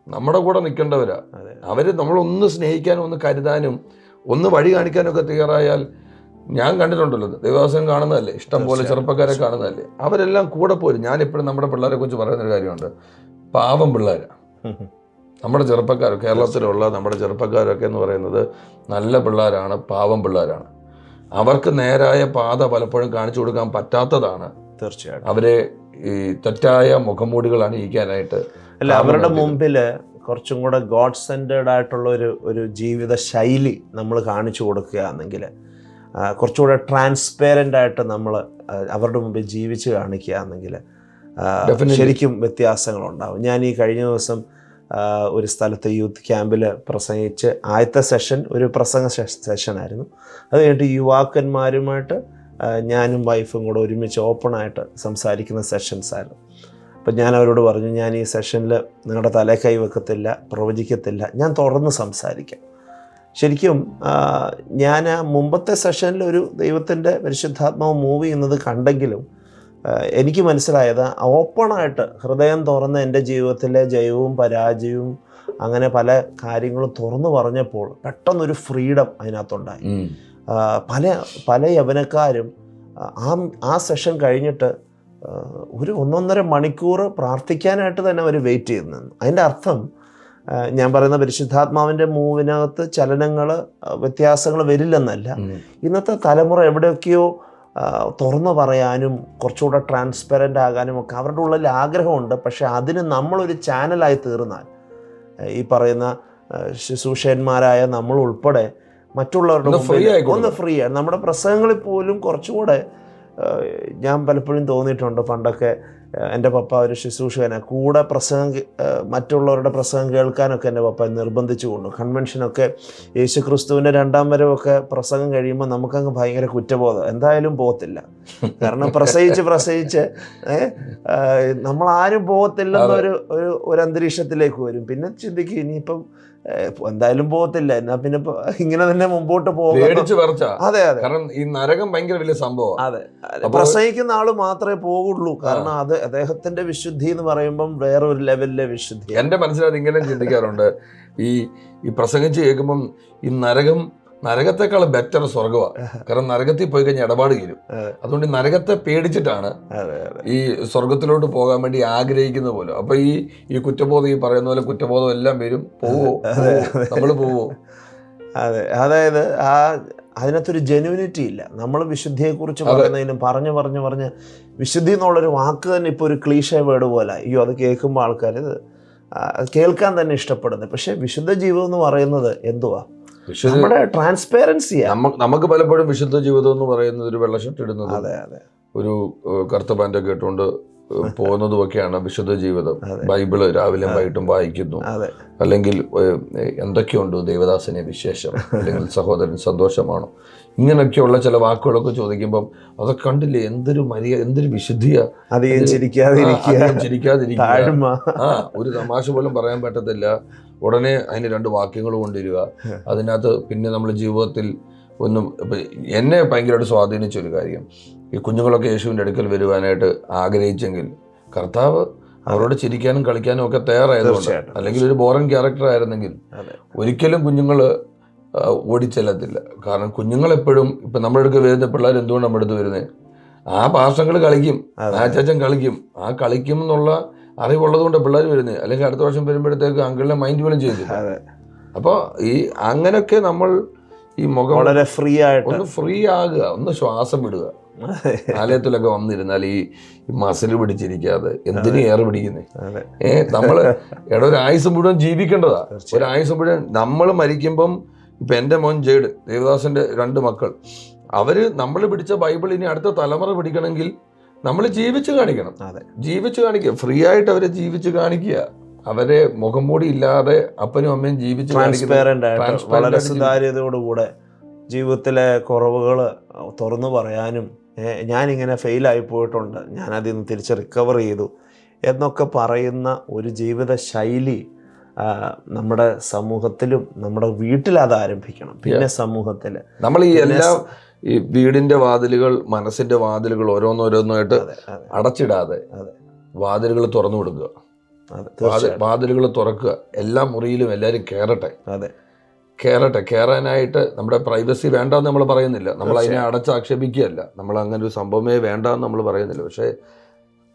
[SPEAKER 2] നമ്മുടെ കൂടെ നിൽക്കേണ്ടവരാ. അവർ നമ്മളൊന്ന് സ്നേഹിക്കാനും ഒന്ന് കരുതാനും ഒന്ന് വഴി കാണിക്കാനൊക്കെ തയ്യാറായാൽ ഞാൻ കണ്ടിട്ടുണ്ടല്ലോ ദേവദാസൻ കാണുന്നതല്ലേ ഇഷ്ടം പോലെ ചെറുപ്പക്കാരെ കാണുന്നതല്ലേ. അവരെല്ലാം കൂടെ പോരും. ഞാൻ ഇപ്പോഴും നമ്മുടെ പിള്ളേരെ കുറിച്ച് പറയുന്നൊരു കാര്യമുണ്ട്. പാവം പിള്ളേരാണ് നമ്മുടെ ചെറുപ്പക്കാർ കേരളത്തിലുള്ള നമ്മുടെ ചെറുപ്പക്കാരൊക്കെ എന്ന് പറയുന്നത് നല്ല പിള്ളേരാണ് പാവം പിള്ളേരാണ്. അവർക്ക് നേരായ പാത പലപ്പോഴും കാണിച്ചു കൊടുക്കാൻ പറ്റാത്തതാണ്.
[SPEAKER 1] തീർച്ചയായിട്ടും.
[SPEAKER 2] അവരെ ഈ തെറ്റായ മുഖംമൂടികൾ അണിയിക്കാനായിട്ട്
[SPEAKER 1] അല്ല അവരുടെ? മുമ്പിൽ കുറച്ചും കൂടെ ഗോഡ് സെന്റേഡ് ആയിട്ടുള്ള ഒരു ഒരു ജീവിത ശൈലി നമ്മൾ കാണിച്ചു കൊടുക്കുകയാണെങ്കിൽ കുറച്ചുകൂടെ ട്രാൻസ്പെയറന്റ് ആയിട്ട് നമ്മൾ അവരുടെ മുമ്പിൽ ജീവിച്ച് കാണിക്കുക
[SPEAKER 2] എന്നെങ്കിൽ
[SPEAKER 1] ശരിക്കും വ്യത്യാസങ്ങളുണ്ടാവും. ഞാൻ ഈ കഴിഞ്ഞ ദിവസം ഒരു സ്ഥലത്ത് യൂത്ത് ക്യാമ്പിൽ പ്രസംഗിച്ച് ആദ്യത്തെ സെഷൻ ഒരു പ്രസംഗ സെഷനായിരുന്നു. അത് കഴിഞ്ഞിട്ട് യുവാക്കന്മാരുമായിട്ട് ഞാനും വൈഫും കൂടെ ഒരുമിച്ച് ഓപ്പണായിട്ട് സംസാരിക്കുന്ന സെഷൻസ് ആയിരുന്നു. അപ്പം ഞാൻ അവരോട് പറഞ്ഞു ഞാൻ ഈ സെഷനിൽ നിങ്ങളുടെ തലേ കൈ വെക്കത്തില്ല പ്രവചിക്കത്തില്ല ഞാൻ തുറന്ന് സംസാരിക്കാം. ശരിക്കും ഞാൻ ആ മുമ്പത്തെ സെഷനിൽ ഒരു ദൈവത്തിന്റെ പരിശുദ്ധാത്മാവ് മൂവ് ചെയ്യുന്നത് കണ്ടെങ്കിലും എനിക്ക് മനസ്സിലായത് ഓപ്പണായിട്ട് ഹൃദയം തുറന്ന് എന്റെ ജീവിതത്തിലെ ജയവും പരാജയവും അങ്ങനെ പല കാര്യങ്ങളും തുറന്നു പറഞ്ഞപ്പോൾ പെട്ടെന്നൊരു ഫ്രീഡം അതിനകത്തുണ്ടായി. പല പല യവനക്കാരും ആ ആ സെഷൻ കഴിഞ്ഞിട്ട് ഒരു ഒന്നൊന്നര മണിക്കൂർ പ്രാർത്ഥിക്കാനായിട്ട് തന്നെ അവർ വെയിറ്റ് ചെയ്ത് നിന്നു അതിന്റെ അർത്ഥം ഞാൻ പറയുന്ന പരിശുദ്ധാത്മാവിന്റെ മൂവിനകത്ത് ചലനങ്ങൾ വ്യത്യാസങ്ങൾ വരില്ലെന്നല്ല. ഇന്നത്തെ തലമുറ എവിടെയൊക്കെയോ തുറന്നു പറയാനും കുറച്ചുകൂടെ ട്രാൻസ്പെറന്റ് ആകാനും ഒക്കെ അവരുടെ ഉള്ളിൽ ആഗ്രഹമുണ്ട്. പക്ഷേ അതിന് നമ്മളൊരു ചാനലായി തീർന്നാൽ ഈ പറയുന്ന ശുശ്രൂഷന്മാരായ നമ്മൾ ഉൾപ്പെടെ മറ്റുള്ളവരുടെ
[SPEAKER 2] ഒന്ന്
[SPEAKER 1] ഫ്രീ ആണ് നമ്മുടെ പ്രസംഗങ്ങളിൽ പോലും കുറച്ചുകൂടെ ഞാൻ പലപ്പോഴും തോന്നിയിട്ടുണ്ട് പണ്ടൊക്കെ എന്റെ പപ്പ ഒരു ശുശ്രൂഷകനെ കൂടെ പ്രസംഗം മറ്റുള്ളവരുടെ പ്രസംഗം കേൾക്കാനൊക്കെ എന്റെ പപ്പ നിർബന്ധിച്ചു കൊണ്ടു. കൺവെൻഷനൊക്കെ യേശു ക്രിസ്തുവിന്റെ രണ്ടാം വരവൊക്കെ പ്രസംഗം കഴിയുമ്പോൾ നമുക്കങ്ങ് ഭയങ്കര കുറ്റബോധം. എന്തായാലും പോകത്തില്ല. കാരണം പ്രസവിച്ച് പ്രസവിച്ച് നമ്മൾ ആരും നമ്മളാരും പോകത്തില്ലെന്നൊരു ഒരു ഒരു അന്തരീക്ഷത്തിലേക്ക് വരും. പിന്നെ ചിന്തിക്കും ഇനിയിപ്പം എന്തായാലും പോകത്തില്ല. എന്നാ പിന്നെ ഇങ്ങനെ തന്നെ മുമ്പോട്ട് പോകും അതെ അതെ.
[SPEAKER 2] കാരണം ഈ നരകം ഭയങ്കര വലിയ സംഭവം
[SPEAKER 1] അതെ പ്രസംഗിക്കുന്ന ആൾ മാത്രമേ പോകുള്ളൂ കാരണം അത് അദ്ദേഹത്തിന്റെ വിശുദ്ധി എന്ന് പറയുമ്പം വേറെ ഒരു ലെവലിലെ വിശുദ്ധി.
[SPEAKER 2] എന്റെ മനസ്സിലത് ഇങ്ങനെ ചിന്തിക്കാറുണ്ട്. ഈ ഈ പ്രസംഗിച്ച് കേൾക്കുമ്പം ഈ നരകം നരകത്തെക്കാൾ ബെറ്റർ സ്വർഗമാണ് കാരണം നരകത്തിൽ പോയി കഴിഞ്ഞാൽ ഇടപാട് തീരും. അതുകൊണ്ട് നരകത്തെ പേടിച്ചിട്ടാണ് ഈ സ്വർഗത്തിലോട്ട് പോകാൻ വേണ്ടി ആഗ്രഹിക്കുന്ന പോലും. അപ്പൊ ഈ ഈ കുറ്റബോധം ഈ പറയുന്ന പോലെ കുറ്റബോധം എല്ലാം വരും. പോവോ നമ്മൾ പോവോ.
[SPEAKER 1] അതെ അതായത് ആ അതിനകത്തൊരു ജെനുവിനിറ്റി ഇല്ല. നമ്മൾ വിശുദ്ധിയെക്കുറിച്ച് പറയുന്നതിനും പറഞ്ഞു പറഞ്ഞു പറഞ്ഞ് വിശുദ്ധി എന്നുള്ളൊരു വാക്ക് തന്നെ ഇപ്പോൾ ഒരു ക്ലീഷ വേർഡ് പോലെ. അയ്യോ അത് കേൾക്കുമ്പോൾ ആൾക്കാർ ഇത് കേൾക്കാൻ തന്നെ ഇഷ്ടപ്പെടുന്നത്. പക്ഷേ വിശുദ്ധ ജീവിതം എന്ന് പറയുന്നത് എന്തുവാ? നമ്മുടെ ട്രാൻസ്പെറൻസിയാ
[SPEAKER 2] നമുക്ക് പലപ്പോഴും വിശുദ്ധ ജീവിതം എന്ന് പറയുന്നത് ഒരു വെള്ള ഷർട്ട് ഇടുന്നത്
[SPEAKER 1] അതെ അതെ.
[SPEAKER 2] ഒരു കറുത്ത പാന്റൊക്കെ ഇട്ടുകൊണ്ട് പോകുന്നതുമൊക്കെയാണ് വിശുദ്ധ ജീവിതം. ബൈബിൾ രാവിലെയും വൈകിട്ടും വായിക്കുന്നു. അല്ലെങ്കിൽ എന്തൊക്കെയുണ്ട് ദേവദാസിനെ വിശേഷം? അല്ലെങ്കിൽ സഹോദരൻ സന്തോഷമാണോ? ഇങ്ങനെയൊക്കെയുള്ള ചില വാക്കുകളൊക്കെ ചോദിക്കുമ്പം അതൊക്കെ കണ്ടില്ലേ? എന്തൊരു മര്യാദ എന്തൊരു വിശുദ്ധിയാ.
[SPEAKER 1] അധികം ചിരിക്കാതിരിക്കുക.
[SPEAKER 2] ആ ഒരു തമാശ പോലും പറയാൻ പറ്റത്തില്ല. ഉടനെ അതിന് രണ്ട് വാക്യങ്ങൾ കൊണ്ടുവരിക. അതിനകത്ത് പിന്നെ നമ്മൾ ജീവിതത്തിൽ ഒന്നും ഇപ്പം എന്നെ ഭയങ്കരമായിട്ട് സ്വാധീനിച്ച ഒരു കാര്യം ഈ കുഞ്ഞുങ്ങളൊക്കെ യേശുവിന്റെ അടുക്കൽ വരുവാനായിട്ട് ആഗ്രഹിച്ചെങ്കിൽ കർത്താവ് അവരോട് ചിരിക്കാനും കളിക്കാനും ഒക്കെ തയ്യാറായതുകൊണ്ട്. അല്ലെങ്കിൽ ഒരു ബോറൻ ക്യാരക്ടർ ആയിരുന്നെങ്കിൽ ഒരിക്കലും കുഞ്ഞുങ്ങൾ ഓടിച്ചെല്ലത്തില്ല. കാരണം കുഞ്ഞുങ്ങളെപ്പോഴും ഇപ്പം നമ്മുടെ അടുക്ക് വരുന്ന പിള്ളേർ എന്തുകൊണ്ട് നമ്മുടെ അടുത്ത് വരുന്നത് ആ പാർശ്വങ്ങൾ കളിക്കും ആ ചാച്ചൻ കളിക്കും ആ കളിക്കും എന്നുള്ള അറിവുള്ളത് കൊണ്ട് പിള്ളേർ വരുന്നത് അല്ലെങ്കിൽ അടുത്ത വർഷം വരുമ്പോഴത്തേക്ക് അങ്കിളിനെ മൈൻഡ് പോലും ചെയ്തില്ല അപ്പോൾ ഈ അങ്ങനെയൊക്കെ നമ്മൾ ഈ മുഖം
[SPEAKER 1] വളരെ ഫ്രീ ആയിട്ട്.
[SPEAKER 2] ഒന്ന് ഫ്രീ ആകുക ഒന്ന് ശ്വാസം വിടുക. ആലയത്തിലൊക്കെ വന്നിരുന്നാൽ ഈ മസിൽ പിടിച്ചിരിക്കാതെ എന്തിനു ഏറെ പിടിക്കുന്നേ? ഏ നമ്മൾ എടാ ഒരു ആയുസ് മുഴുവൻ ജീവിക്കേണ്ടതാ. ഒരു ആയുസ് മുഴുവൻ നമ്മൾ മരിക്കുമ്പം ഇപ്പൊ എന്റെ മോൻ ജേഡ് ദേവദാസന്റെ രണ്ട് മക്കൾ അവർ നമ്മൾ പിടിച്ച ബൈബിൾ ഇനി അടുത്ത തലമുറ പിടിക്കണമെങ്കിൽ നമ്മൾ ജീവിച്ചു കാണിക്കണം. ജീവിച്ച് കാണിക്കുക. ഫ്രീ ആയിട്ട് അവരെ ജീവിച്ചു കാണിക്കുക. അവരെ മുഖംമൂടി ഇല്ലാതെ അപ്പനും അമ്മയും ജീവിച്ചു
[SPEAKER 1] വളരെ സുതാര്യതയോടുകൂടെ ജീവിതത്തിലെ കുറവുകൾ തുറന്നു പറയാനും ഞാനിങ്ങനെ ഫെയിലായി പോയിട്ടുണ്ട് ഞാനതിൽ നിന്ന് തിരിച്ച് റിക്കവർ ചെയ്തു എന്നൊക്കെ പറയുന്ന ഒരു ജീവിത ശൈലി നമ്മുടെ സമൂഹത്തിലും നമ്മുടെ വീട്ടിൽ അത് ആരംഭിക്കണം. പിന്നെ സമൂഹത്തിൽ
[SPEAKER 2] നമ്മൾ ഈ എല്ലാ ഈ വീടിന്റെ വാതിലുകൾ മനസ്സിന്റെ വാതിലുകൾ ഓരോന്നോരോന്നായിട്ട് അടച്ചിടാതെ വാതിലുകൾ തുറന്നു കൊടുക്കുക. വാതിലുകൾ തുറക്കുക. എല്ലാ മുറിയിലും എല്ലാവരും കയറട്ടെ.
[SPEAKER 1] അതെ.
[SPEAKER 2] കയറട്ടെ. കയറാനായിട്ട് നമ്മുടെ പ്രൈവസി വേണ്ടെന്ന് നമ്മൾ പറയുന്നില്ല. നമ്മൾ അതിനെ അടച്ചാക്ഷേപിക്കുകയല്ല. നമ്മൾ അങ്ങനെ ഒരു സംഭവമേ വേണ്ട എന്ന് നമ്മൾ പറയുന്നില്ല. പക്ഷേ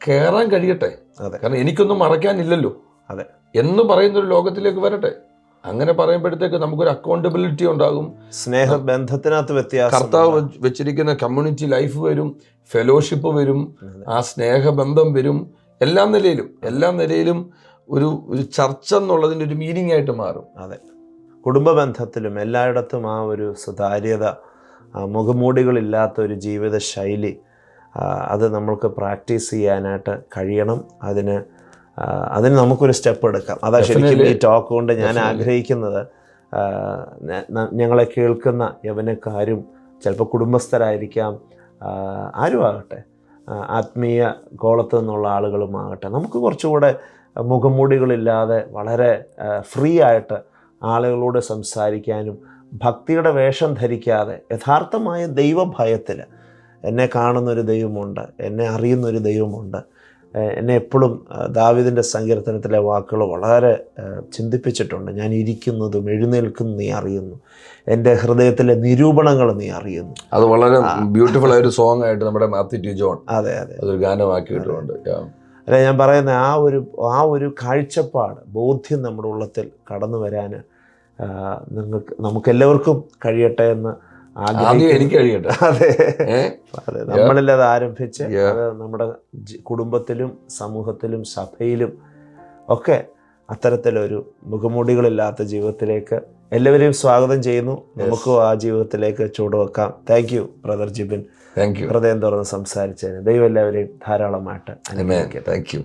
[SPEAKER 2] കയറാൻ കഴിയട്ടെ.
[SPEAKER 1] അതെ.
[SPEAKER 2] കാരണം എനിക്കൊന്നും മറയ്ക്കാനില്ലല്ലോ.
[SPEAKER 1] അതെ.
[SPEAKER 2] എന്ന് പറയുന്നൊരു ലോകത്തിലേക്ക് വരട്ടെ. അങ്ങനെ പറയുമ്പോഴത്തേക്ക് നമുക്കൊരു അക്കൗണ്ടബിലിറ്റി ഉണ്ടാകും.
[SPEAKER 1] സ്നേഹബന്ധത്തിനകത്ത് വ്യത്യാസം
[SPEAKER 2] കർത്താവ് വെച്ചിരിക്കുന്ന കമ്മ്യൂണിറ്റി ലൈഫ് വരും. ഫെലോഷിപ്പ് വരും. ആ സ്നേഹബന്ധം വരും. എല്ലാ നിലയിലും എല്ലാ നിലയിലും ഒരു ഒരു ചർച്ച എന്നുള്ളതിന്റെ ഒരു മീനിങ് ആയിട്ട് മാറും.
[SPEAKER 1] അതെ. കുടുംബ ബന്ധത്തിലും എല്ലായിടത്തും ആ ഒരു സുതാര്യത മുഖമൂടികളില്ലാത്ത ഒരു ജീവിത ശൈലി അത് നമ്മൾക്ക് പ്രാക്ടീസ് ചെയ്യാനായിട്ട് കഴിയണം. അതിന് അതിന് നമുക്കൊരു സ്റ്റെപ്പ് എടുക്കാം. അതാ ശരിക്കും ഈ ടോക്ക് കൊണ്ട് ഞാൻ ആഗ്രഹിക്കുന്നത്. ഞങ്ങളെ കേൾക്കുന്ന യവനക്കാരും ചിലപ്പോൾ കുടുംബസ്ഥരായിരിക്കാം ആരുമാകട്ടെ ആരും ആകട്ടെ. ആ, ആത്മീയ കോളത്ത് നിന്നുള്ള ആളുകളുമാകട്ടെ. നമുക്ക് കുറച്ചുകൂടെ മുഖംമൂടികളില്ലാതെ വളരെ ഫ്രീ ആയിട്ട് ആളുകളോട് സംസാരിക്കാനും ഭക്തിയുടെ വേഷം ധരിക്കാതെ യഥാർത്ഥമായ ദൈവഭയത്തിൽ എന്നെ കാണുന്നൊരു ദൈവമുണ്ട് എന്നെ അറിയുന്നൊരു ദൈവമുണ്ട് എന്നെ എപ്പോഴും ദാവിദിന്റെ സങ്കീർത്തനത്തിലെ വാക്കുകൾ വളരെ ചിന്തിപ്പിച്ചിട്ടുണ്ട്. ഞാൻ ഇരിക്കുന്നതും എഴുന്നേൽക്കുന്നതും നീ അറിയുന്നു. എന്റെ ഹൃദയത്തിലെ നിരൂപണങ്ങൾ നീ അറിയുന്നു.
[SPEAKER 2] അത് വളരെ ബ്യൂട്ടിഫുൾ ആയ ഒരു സോങ് ആയിട്ട് നമ്മുടെ മാത്യു ടി ജോൺ
[SPEAKER 1] അതെ അതെ.
[SPEAKER 2] അതൊരു ഗാനമാക്കിയിട്ടുണ്ട്
[SPEAKER 1] അല്ല ഞാൻ പറയുന്ന ആ ഒരു ആ ഒരു കാഴ്ചപ്പാട് ബോധ്യം നമ്മുടെ ഉള്ളത്തിൽ കടന്നു വരാൻ നിങ്ങൾക്ക് നമുക്കെല്ലാവർക്കും കഴിയട്ടെ എന്ന്
[SPEAKER 2] ആദ്യം എനിക്ക് കഴിയട്ടെ.
[SPEAKER 1] അതെ. അതെ നമ്മളിൽ അത് ആരംഭിച്ച് അത് നമ്മുടെ കുടുംബത്തിലും സമൂഹത്തിലും സഭയിലും ഒക്കെ അത്തരത്തിലൊരു മുഖമൂടികളില്ലാത്ത ജീവിതത്തിലേക്ക് എല്ലാവരെയും സ്വാഗതം ചെയ്യുന്നു. നമുക്കും ആ ജീവിതത്തിലേക്ക് ചൂടുവെക്കാം thank you brother Jibin
[SPEAKER 2] thank you
[SPEAKER 1] ഹൃദയം തുറന്ന് സംസാരിച്ചതിന് ദൈവം എല്ലാവരെയും ധാരാളമായിട്ട് അനുഭവിക്കാം
[SPEAKER 2] താങ്ക് യു